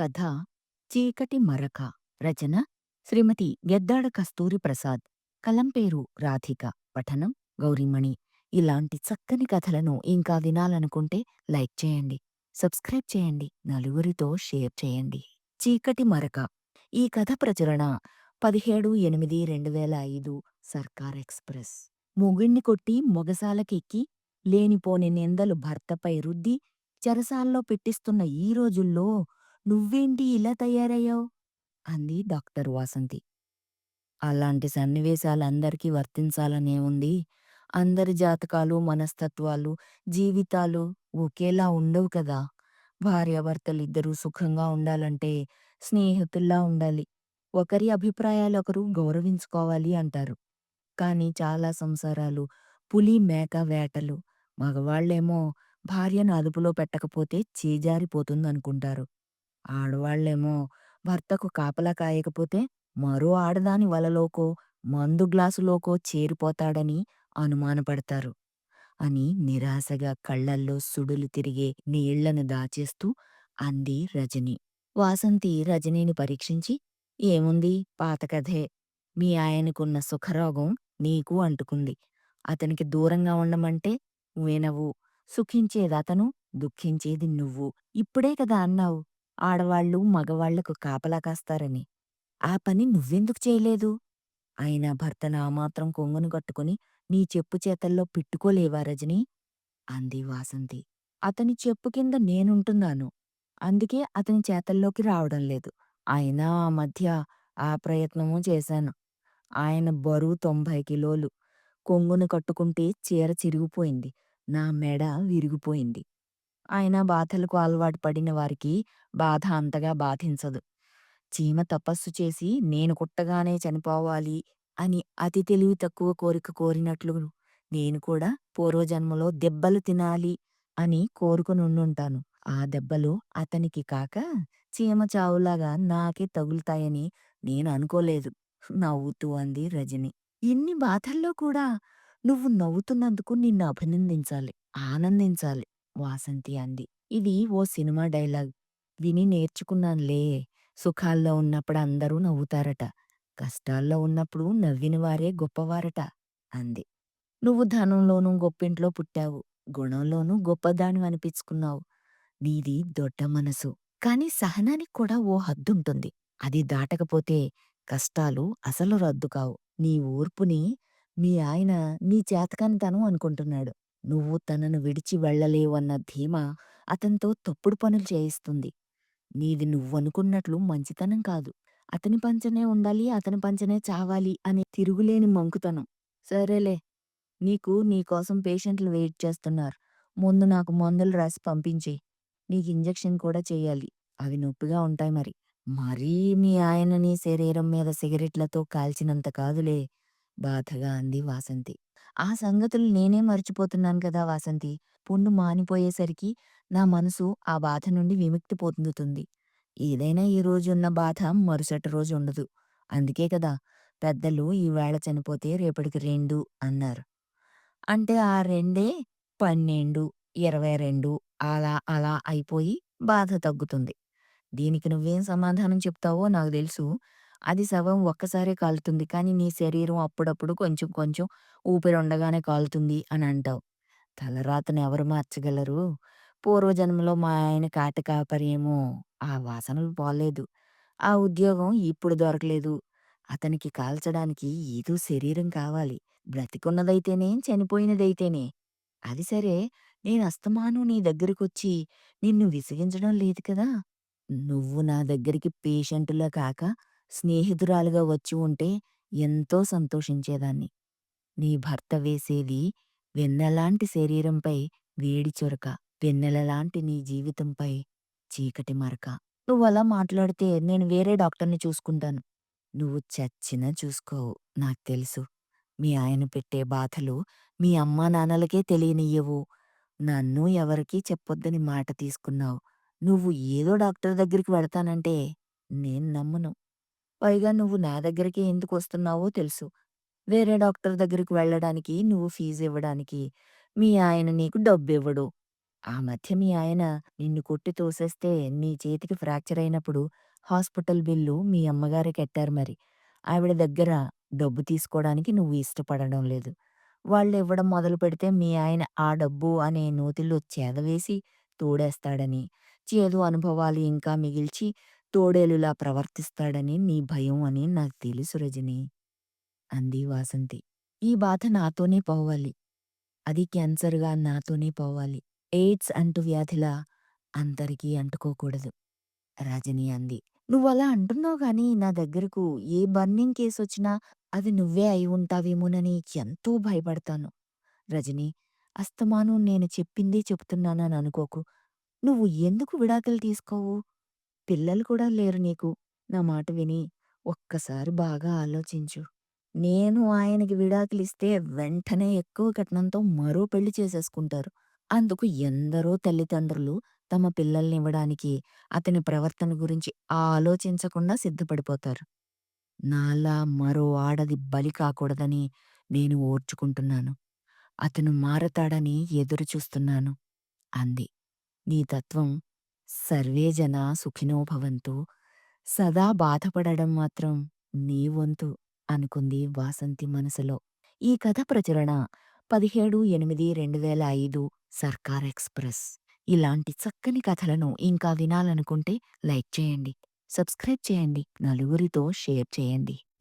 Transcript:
కథ చీకటి మరక రచన శ్రీమతి గెద్దాడ కస్తూరి ప్రసాద్. కలం పేరు రాధిక పఠనం గౌరీమణి. ఇలాంటి చక్కని కథలను ఇంకా వినాలనుకుంటే లైక్ చేయండి సబ్స్క్రైబ్ చేయండి నలుగురితో షేర్ చేయండి. చీకటి మరక. ఈ కథ ప్రచురణ పదిహేడు ఎనిమిది రెండు వేల ఐదు సర్కార్ ఎక్స్ప్రెస్. మొగుణ్ణి కొట్టి మొగసాలకెక్కి లేనిపోని నిందలు భర్తపై రుద్ది చెరసాల్లో పెట్టిస్తున్న ఈ రోజుల్లో నువ్వేంటి ఇలా తయారయ్యావు? అంది డాక్టర్ వాసంతి. అలాంటి సన్నివేశాలందరికీ వర్తించాలనేముంది? అందరి జాతకాలు మనస్తత్వాలు జీవితాలు ఒకేలా ఉండవు కదా? భార్యాభర్తలిద్దరూ సుఖంగా ఉండాలంటే స్నేహితుల్లా ఉండాలి. ఒకరి అభిప్రాయాలు ఒకరు గౌరవించుకోవాలి అంటారు. కానీ చాలా సంసారాలు పులి మేక వేటలు. మగవాళ్ళేమో భార్యను అదుపులో పెట్టకపోతే చేజారిపోతుందనుకుంటారు. ఆడవాళ్ళేమో భర్తకు కాపలా కాయకపోతే మరో ఆడదాని వలలోకో మందు గ్లాసులోకో చేరిపోతాడని అనుమానపడతారు. అని నిరాశగా కళ్ళల్లో సుడులు తిరిగే నీళ్ళను దాచేస్తూ అంది రజని. వాసంతి రజనీని పరీక్షించి ఏముంది పాత కథే మీ ఆయనకున్న సుఖరోగం నీకు అంటుకుంది. అతనికి దూరంగా ఉండమంటే వినవు సుఖించేదతను దుఃఖించేది నువ్వు. ఇప్పుడే కదా అన్నావు. ఆడవాళ్ళు మగవాళ్ళకు కాపలా కాస్తారని. ఆ పని నువ్వెందుకు చేయలేదు? అయినా భర్త నామాత్రం కొంగును కట్టుకుని నీ చెప్పు చేతల్లో పెట్టుకోలేవా రజని? అంది వాసంతి. అతని చెప్పు కింద నేనుంటున్నాను. అందుకే అతని చేతల్లోకి రావడం లేదు. అయినా ఆ మధ్య ఆ ప్రయత్నమూ చేశాను. ఆయన బరువు తొంభై కిలోలు. కొంగును కట్టుకుంటే చీర చిరిగిపోయింది. నా మెడ విరిగిపోయింది. ఆయన బాధలకు అలవాటు పడిన వారికి బాధ అంతగా బాధించదు. చీమ తపస్సు చేసి నేను కుట్టగానే చనిపోవాలి అని అతి తెలివి తక్కువ కోరిక కోరినట్లు నేను కూడా పూర్వజన్మలో దెబ్బలు తినాలి అని కోరుకునుండుంటాను ఆ దెబ్బలు అతనికి కాక చీమ చావులాగా నాకే తగులుతాయని నేను అనుకోలేదు. నవ్వుతూ అంది రజని. ఇన్ని బాధల్లో కూడా నువ్వు నవ్వుతున్నందుకు నిన్ను అభినందించాలి ఆనందించాలి. వాసంతి అంది. ఇది ఓ సినిమా డైలాగ్. విని నేర్చుకున్నానులే. సుఖాల్లో ఉన్నప్పుడు అందరూ నవ్వుతారట. కష్టాల్లో ఉన్నప్పుడు నవ్వినవారే గొప్పవారట అంది. నువ్వు ధనంలోనూ గొప్పింట్లో పుట్టావు. గుణంలోనూ గొప్పదాని అనిపించుకున్నావు. నీది దొడ్డ మనసు. కాని సహనానికి కూడా ఓ హద్దుంటుంది. అది దాటకపోతే కష్టాలు అసలు రద్దు కావు. నీ ఊర్పుని మీ ఆయన నీ చేతకానితనం అనుకుంటున్నాడు. నువ్వు తనను విడిచి వెళ్ళలేవన్న ధీమా అతనితో తప్పుడు పనులు చేయిస్తుంది. నీది నువ్వనుకున్నట్లు మంచితనం కాదు. అతని పంచనే ఉండాలి అతని పంచనే చావాలి అనే తిరుగులేని మంకుతనం. సరేలే నీకు నీకోసం పేషెంట్లు వెయిట్ చేస్తున్నారు. ముందు నాకు మందులు రాసి పంపించే నీకు ఇంజెక్షన్ కూడా చెయ్యాలి అవి నొప్పిగా ఉంటాయి మరి. మరీ మీ ఆయన నీ శరీరం మీద సిగరెట్లతో కాల్చినంత కాదులే. బాధగా అంది వాసంతి. ఆ సంగతులు నేనే మర్చిపోతున్నాను కదా వాసంతి. పుండు మానిపోయేసరికి నా మనసు ఆ బాధ నుండి విముక్తి పొందుతుంది. ఏదైనా ఈ రోజున్న బాధ మరుసటి రోజు ఉండదు. అందుకే కదా పెద్దలు ఈవేళ చనిపోతే రేపటికి రెండు అన్నారు. అంటే ఆ రెండే పన్నెండు ఇరవై రెండు అలా అలా అయిపోయి బాధ తగ్గుతుంది. దీనికి నువ్వేం సమాధానం చెప్తావో నాకు తెలుసు. అది శవం ఒక్కసారే కాలుతుంది. కానీ నీ శరీరం అప్పుడప్పుడు కొంచెం కొంచెం ఊపిరుండగానే కాలుతుంది అని అంటావు. తలరాతను ఎవరు మార్చగలరు? పూర్వజన్మలో మా ఆయన కాట కాపరేమో ఆ వాసనలు పోలేదు. ఆ ఉద్యోగం ఇప్పుడు దొరకలేదు. అతనికి కాల్చడానికి ఏదో శరీరం కావాలి. బ్రతికున్నదైతేనే చనిపోయినదైతేనే. అది సరే నేను అస్తమాను నీ దగ్గరికొచ్చి నిన్ను విసిగించడం లేదు కదా. నువ్వు నా దగ్గరికి పేషెంటులా కాక స్నేహితురాలుగా వచ్చి ఉంటే ఎంతో సంతోషించేదాన్ని. నీ భర్త వేసేది వెన్నెలాంటి శరీరంపై వేడి చొరక వెన్నెలలాంటి నీ జీవితంపై చీకటి మరక. నువ్వలా మాట్లాడితే నేను వేరే డాక్టర్ని చూసుకుంటాను. నువ్వు చచ్చినా చూసుకోవు నాకు తెలుసు. మీ ఆయన పెట్టే బాధలు మీ అమ్మా నాన్నలకే తెలియనియ్యవు. నన్ను ఎవరికీ చెప్పొద్దని మాట తీసుకున్నావు. నువ్వు ఏదో డాక్టర్ దగ్గరికి వెడతానంటే నేను నమ్మను. పైగా నువ్వు నా దగ్గరికి ఎందుకు వస్తున్నావో తెలుసు వేరే డాక్టర్ దగ్గరికి వెళ్ళడానికి నువ్వు ఫీజు ఇవ్వడానికి మీ ఆయన నీకు డబ్బివ్వడు ఆ మధ్య మీ ఆయన నిన్ను కొట్టి తోసేస్తే నీ చేతికి ఫ్రాక్చర్ అయినప్పుడు హాస్పిటల్ బిల్లు మీ అమ్మగారే కట్టారు మరి. ఆవిడ దగ్గర డబ్బు తీసుకోడానికి నువ్వు ఇష్టపడడం లేదు. వాళ్ళివ్వడం మొదలుపెడితే మీ ఆయన ఆ డబ్బు అనే నోతిలో చేదవేసి తోడేస్తాడని, చేదు అనుభవాలు ఇంకా మిగిల్చి తోడేలులా ప్రవర్తిస్తాడని నీ భయం అని నాకు తెలుసు రజనీ అంది వాసంతి. ఈ బాధ నాతోనే పోవాలి. అది క్యాన్సర్‌గా నాతోనే పోవాలి. ఎయిడ్స్ అంటువ్యాధిలా అందరికీ అంటుకోకూడదు. రజని అంది. నువ్వలా అంటున్నావు గాని నా దగ్గరకు ఏ బర్నింగ్ కేసొచ్చినా అది నువ్వే అయి ఉంటావేమోనని ఎంతో భయపడతాను. రజనీ అస్తమానం నేను చెప్పిందే చెప్తున్నానని అనుకోకు. నువ్వు ఎందుకు విడాకులు తీసుకోవు? పిల్లలు కూడా లేరు నీకు. నా మాట విని ఒక్కసారి బాగా ఆలోచించు. నేను ఆయనకి విడాకులిస్తే వెంటనే ఎక్కువ కట్నంతో మరో పెళ్ళి చేసేసుకుంటారు. అందుకు ఎందరో తల్లిదండ్రులు తమ పిల్లల్నివ్వడానికి అతని ప్రవర్తన గురించి ఆలోచించకుండా సిద్ధపడిపోతారు. నాలా మరో ఆడది బలి కాకూడదని నేను ఓర్చుకుంటున్నాను. అతను మారతాడని ఎదురుచూస్తున్నాను అంది. నీ తత్వం సర్వే జనా సుఖినో భవంతు. సదా బాధపడడం మాత్రం నీ వంతు అనుకుంది వాసంతి మనసులో. ఈ కథ ప్రచురణ పదిహేడు ఎనిమిది రెండు వేల ఐదు సర్కార్ ఎక్స్‌ప్రెస్. ఇలాంటి చక్కని కథలను ఇంకా వినాలనుకుంటే లైక్ చేయండి. సబ్స్క్రైబ్ చేయండి. నలుగురితో షేర్ చేయండి.